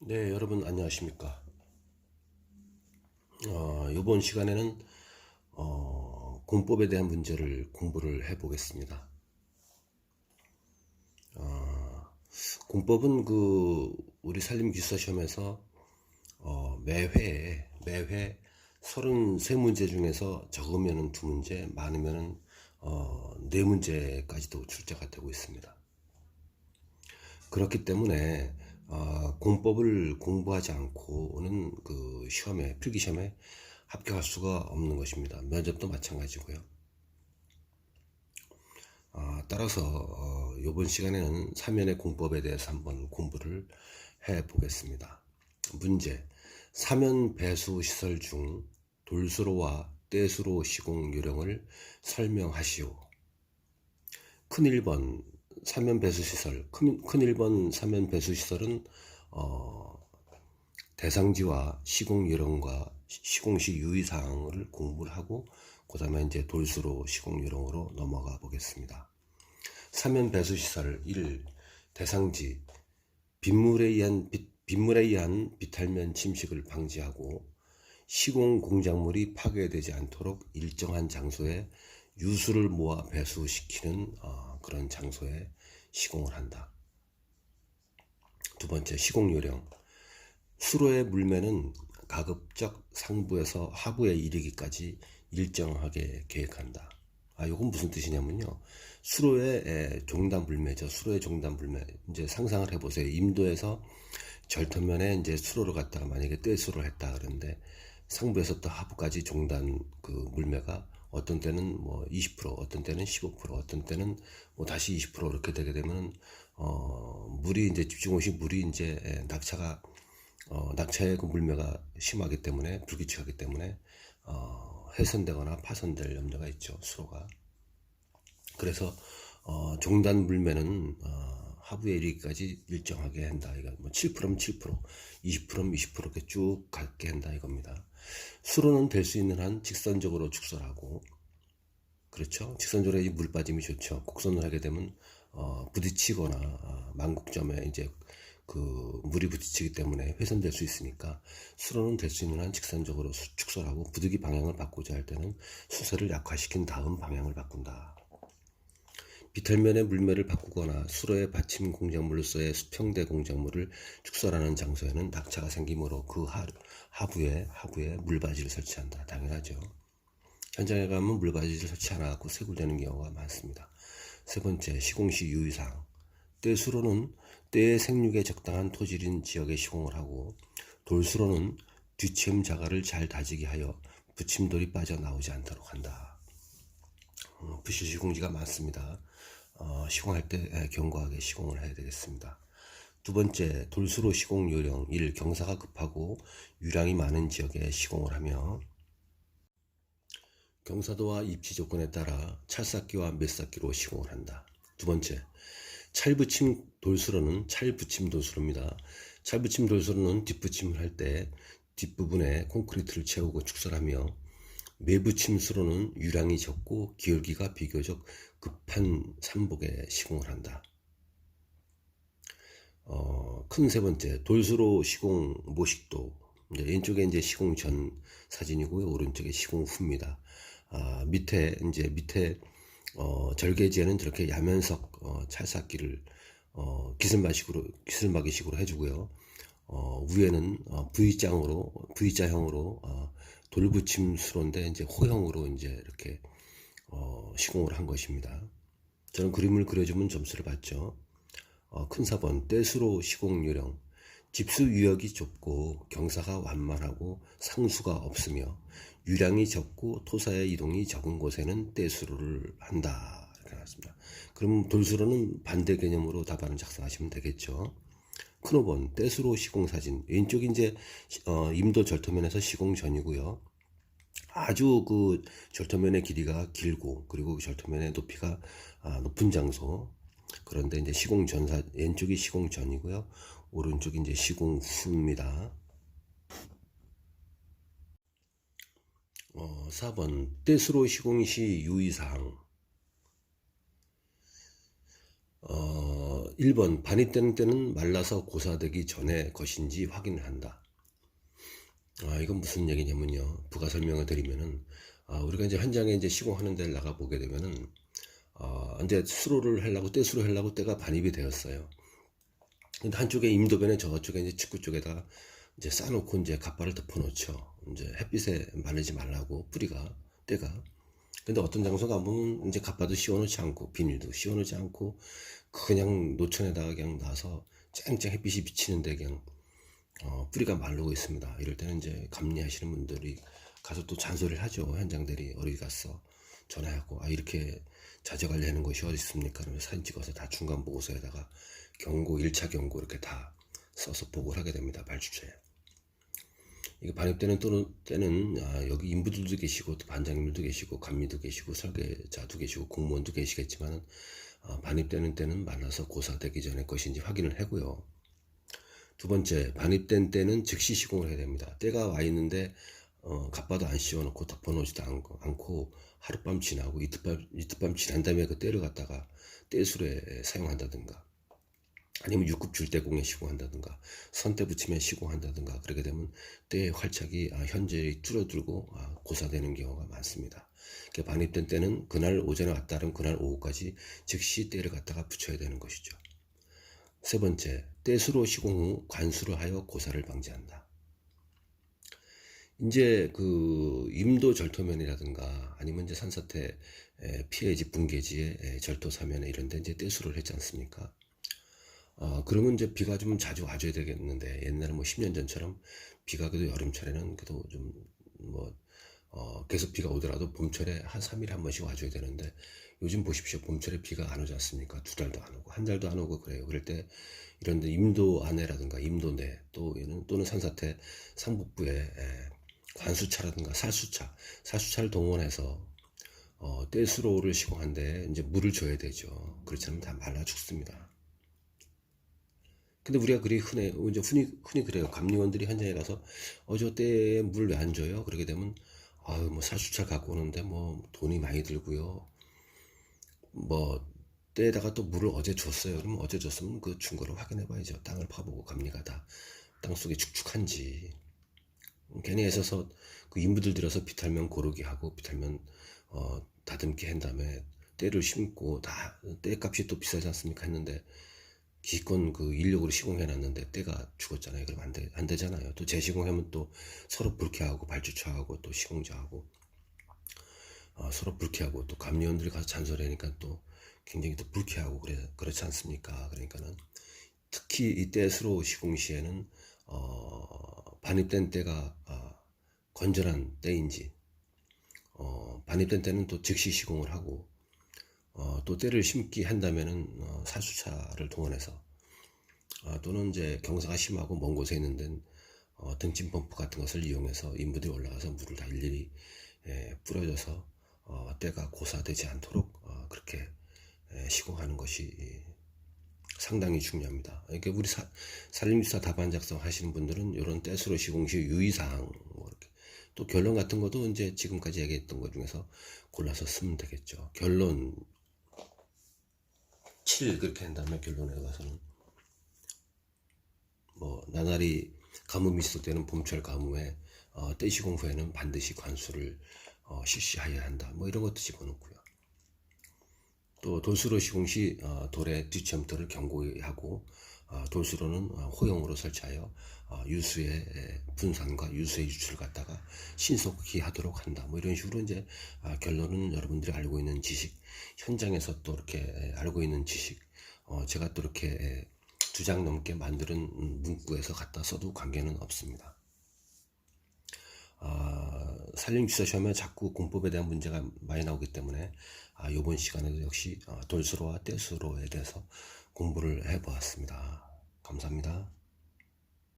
네, 여러분 안녕하십니까? 어, 이번 시간에는 어, 공법에 대한 문제를 공부를 해 보겠습니다. 어, 공법은 그 우리 산림기술사 시험에서 어, 매회 매회 33문제 중에서 적으면은 두 문제, 많으면은 어, 네 문제까지도 출제가 되고 있습니다. 그렇기 때문에 어, 공법을 공부하지 않고는 그 시험에 필기 시험에 합격할 수가 없는 것입니다. 면접도 마찬가지고요. 아, 따라서 어, 이번 시간에는 사면의 공법에 대해서 한번 공부를 해 보겠습니다. 문제 사면 배수 시설 중 돌수로와 떼수로 시공 요령을 설명하시오. 큰 1번 사면 배수 시설 큰, 큰 1번 사면 배수 시설은 어, 대상지와 시공 요령과 시- 시공시 유의 사항을 공부를 하고 그다음에 이제 돌수로 시공 요령으로 넘어가 보겠습니다. 사면 배수 시설 1 대상지 빗물에 의한 빗, 빗물에 의한 비탈면 침식을 방지하고 시공 공작물이 파괴되지 않도록 일정한 장소에 유수를 모아 배수시키는 어, 그런 장소에 시공을 한다. 두 번째 시공 요령 수로의 물매는 가급적 상부에서 하부에 이르기까지 일정하게 계획한다. 아, 이건 무슨 뜻이냐면요. 수로의 에, 종단 불매죠. 수로의 종단 불매. 이제 상상을 해보세요. 임도에서 절터면에 이제 수로를 갖다가 만약에 떼수를 했다 그러는데 상부에서 또 하부까지 종단 그 물매가 어떤 때는 뭐 20%, 어떤 때는 15%, 어떤 때는 뭐 다시 20% 이렇게 되게 되면은 어 물이 이제 집중호시 물이 이제 에, 낙차가 어 낙차의 그 물매가 심하기 때문에 불규칙하기 때문에 어 훼손되거나 파손될 염려가 있죠 수로가. 그래서 어, 종단 물매는 어, 하부에 이르기까지 일정하게 한다. 이거 뭐 7%면 7%, 20%면 20% 이렇게 쭉 갖게 한다 이겁니다. 수로는 될 수 있는 한 직선적으로 축설하고 그렇죠. 직선적으로 해야지 물 빠짐이 좋죠. 곡선을 하게 되면 어, 부딪히거나 어, 만국점에 이제 그 물이 부딪히기 때문에 훼손될 수 있으니까 수로는 될 수 있는 한 직선적으로 수- 축설하고 부득이 방향을 바꾸자 할 때는 수세를 약화시킨 다음 방향을 바꾼다. 비탈면의 물매를 바꾸거나 수로의 받침 공작물로서의 수평대 공작물을 축설하는 장소에는 낙차가 생기므로 그 하, 하부에 하부에 물바지를 설치한다. 당연하죠. 현장에 가면 물바지를 설치 안 하고 세굴되는 경우가 많습니다. 세 번째 시공시 유의사항 떼수로는 떼의 생육에 적당한 토질인 지역에 시공을 하고 돌수로는 뒤침 자갈을 잘 다지게 하여 붙임돌이 빠져나오지 않도록 한다. 어, 부실 시공지가 많습니다. 어, 시공할 때 에, 견고하게 시공을 해야 되겠습니다. 두 번째, 돌수로 시공 요령 1. 경사가 급하고 유량이 많은 지역에 시공을 하며 경사도와 입지 조건에 따라 찰쌓기와 맷쌓기로 시공을 한다. 두 번째, 찰붙임 돌수로는 찰붙임 돌수로입니다. 찰붙임 돌수로는 뒷붙임을 할 때 뒷부분에 콘크리트를 채우고 축설하며 매부침 수로는 유량이 적고 기울기가 비교적 급한 산복에 시공을 한다. 어, 큰 세 번째 돌수로 시공 모식도 이제 왼쪽에 이제 시공 전 사진이고요 오른쪽에 시공 후입니다. 아, 밑에 이제 밑에 어, 절개지에는 저렇게 야면석 어, 찰쌓기를 어, 기슬마식으로 기슬마기식으로 해주고요. 어, 위에는 어, V장으로 V자형으로 어, 돌붙임 수로인데 이제 호형으로 이제 이렇게 어, 시공을 한 것입니다. 저는 그림을 그려주면 점수를 받죠. 어, 큰 4번 떼수로 시공 요령 집수 유역이 좁고 경사가 완만하고 상수가 없으며 유량이 적고 토사의 이동이 적은 곳에는 떼수로를 한다 이렇게 나왔습니다. 그럼 돌수로는 반대 개념으로 답안을 작성하시면 되겠죠. 큰 5번 떼수로 시공 사진 왼쪽이 이제 어, 임도 절터면에서 시공 전이고요. 아주 그 절터면의 길이가 길고 그리고 그 절터면의 높이가 아, 높은 장소. 그런데 이제 시공 전사 왼쪽이 시공 전이고요. 오른쪽이 이제 시공 후입니다. 어, 4번. 떼수로 시공 시 유의사항. 어, 1번. 반입되는 때는 말라서 고사되기 전에 것인지 확인을 한다. 아, 이건 무슨 얘기냐면요. 부가 설명을 드리면은 아, 우리가 이제 현장에 이제 시공하는 데를 나가 보게 되면은 아, 이제 수로를 하려고 떼수로 하려고 때가 반입이 되었어요. 근데 한쪽에 임도변에 저쪽에 이제 축구 쪽에다 이제 싸놓고 이제 갓발을 덮어놓죠. 이제 햇빛에 마르지 말라고 뿌리가 때가. 근데 어떤 장소 가보면 이제 갓바도 씌워놓지 않고 비닐도 씌워놓지 않고 그냥 노천에다가 그냥 놔서 쨍쨍 햇빛이 비치는데 그냥 어, 뿌리가 마르고 있습니다. 이럴 때는 이제 감리하시는 분들이 가서 또 잔소리를 하죠. 현장들이 어디 갔어 전화하고 아 이렇게 자재 관리하는 것이 어디 있습니까? 그러면 사진 찍어서 다 중간 보고서에다가 경고 1차 경고 이렇게 다 써서 보고를 하게 됩니다. 발주처에. 이거 반입되는 또는 때는 아, 여기 인부들도 계시고 또 반장님들도 계시고 감리도 계시고 설계자도 계시고 공무원도 계시겠지만 아, 반입되는 때는 말라서 고사되기 전에 것인지 확인을 하고요. 두 번째 반입된 때는 즉시 시공을 해야 됩니다. 때가 와 있는데 어, 갓바도 안 씌워놓고 덮어놓지도 않고, 않고 하룻밤 지나고 이틀밤, 이틀밤 지난 다음에 그 때를 갖다가 떼술에 사용한다든가 아니면 육급 줄대공에 시공한다든가 선대 붙이면 시공한다든가 그렇게 되면 때의 활착이 아, 현저히 줄어들고 아, 고사되는 경우가 많습니다. 그러니까 반입된 때는 그날 오전에 왔다 그러면 그날 오후까지 즉시 때를 갖다가 붙여야 되는 것이죠. 세 번째, 때수로 시공 후 관수를 하여 고사를 방지한다. 이제 그 임도 절토면이라든가 아니면 이제 산사태 에, 피해지 붕괴지의 에, 절토 사면에 이런 데 이제 떼수를 했지 않습니까? 아, 그러면 이제 비가 좀 자주 와줘야 되겠는데 옛날에 뭐 10년 전처럼 비가 그래도 여름철에는 그래도 좀 뭐 어, 계속 비가 오더라도 봄철에 한 3일에 한 번씩 와줘야 되는데 요즘 보십시오. 봄철에 비가 안 오지 않습니까? 두 달도 안 오고 한 달도 안 오고 그래요. 그럴 때 이런 데 임도 안에라든가 임도 내 또, 또는 산사태 상북부에 에, 관수차라든가 살수차, 살수차를 동원해서 어, 떼수로를 시공한데 이제 물을 줘야 되죠. 그렇지 않으면 다 말라 죽습니다. 근데 우리가 그리 흔해, 이제 흔히, 흔히 그래요. 감리원들이 현장에 가서, 어, 저 때에 물 왜 안 줘요? 그러게 되면, 아유, 뭐, 살수차 갖고 오는데, 뭐, 돈이 많이 들고요. 뭐, 때에다가 또 물을 어제 줬어요. 그러면 어제 줬으면 그 증거를 확인해 봐야죠. 땅을 파보고 감리가 다 땅속에 축축한지. 괜히 애써서 그 인부들 들여서 비탈면 고르기 하고, 비탈면, 어, 다듬기 한 다음에 때를 심고, 다, 때값이 또 비싸지 않습니까? 했는데, 기껏 그 인력으로 시공해놨는데 때가 죽었잖아요. 그럼 안, 되, 안 되잖아요. 또 재시공하면 또 서로 불쾌하고 발주처하고 또 시공자하고 어, 서로 불쾌하고 또 감리원들이 가서 잔소리하니까 또 굉장히 또 불쾌하고 그래 그렇지 않습니까? 그러니까는 특히 이 때수로 시공 시에는 어, 반입된 때가 어, 건전한 때인지 어, 반입된 때는 또 즉시 시공을 하고 어, 또 때를 심기 한다면은 어, 사수차를 동원해서 어, 또는 이제 경사가 심하고 먼 곳에 있는 데는 어, 등짐 펌프 같은 것을 이용해서 인부들이 올라가서 물을 다 일일이 예, 뿌려줘서 어, 때가 고사되지 않도록 어, 그렇게 예, 시공하는 것이 예, 상당히 중요합니다. 이렇게 우리 사, 산림주사 답안 작성 하시는 분들은 이런 때수로 시공 시 유의사항 뭐 이렇게 또 결론 같은 것도 이제 지금까지 얘기했던 것 중에서 골라서 쓰면 되겠죠. 결론 7 그렇게 한 다음에 결론에 가서는 뭐 나날이 가뭄이 지속되는 봄철 가뭄에 어, 떼시공 후에는 반드시 관수를 어, 실시하여야 한다. 뭐 이런 것도 집어넣고요. 또 돌수로 시공 시 어, 돌의 뒷점토를 경고하고 어, 돌수로는 어, 호용으로 설치하여 어, 유수의 에, 분산과 유수의 유출을 갖다가 신속히 하도록 한다. 뭐 이런 식으로 이제 아, 결론은 여러분들이 알고 있는 지식, 현장에서 또 이렇게 에, 알고 있는 지식, 어, 제가 또 이렇게 에, 두장 넘게 만드는 음, 문구에서 갖다 써도 관계는 없습니다. 아, 산림주사 시험에 자꾸 공법에 대한 문제가 많이 나오기 때문에 아, 이번 시간에도 역시 어, 돌수로와 떼수로에 대해서 공부를 해보았습니다. 감사합니다.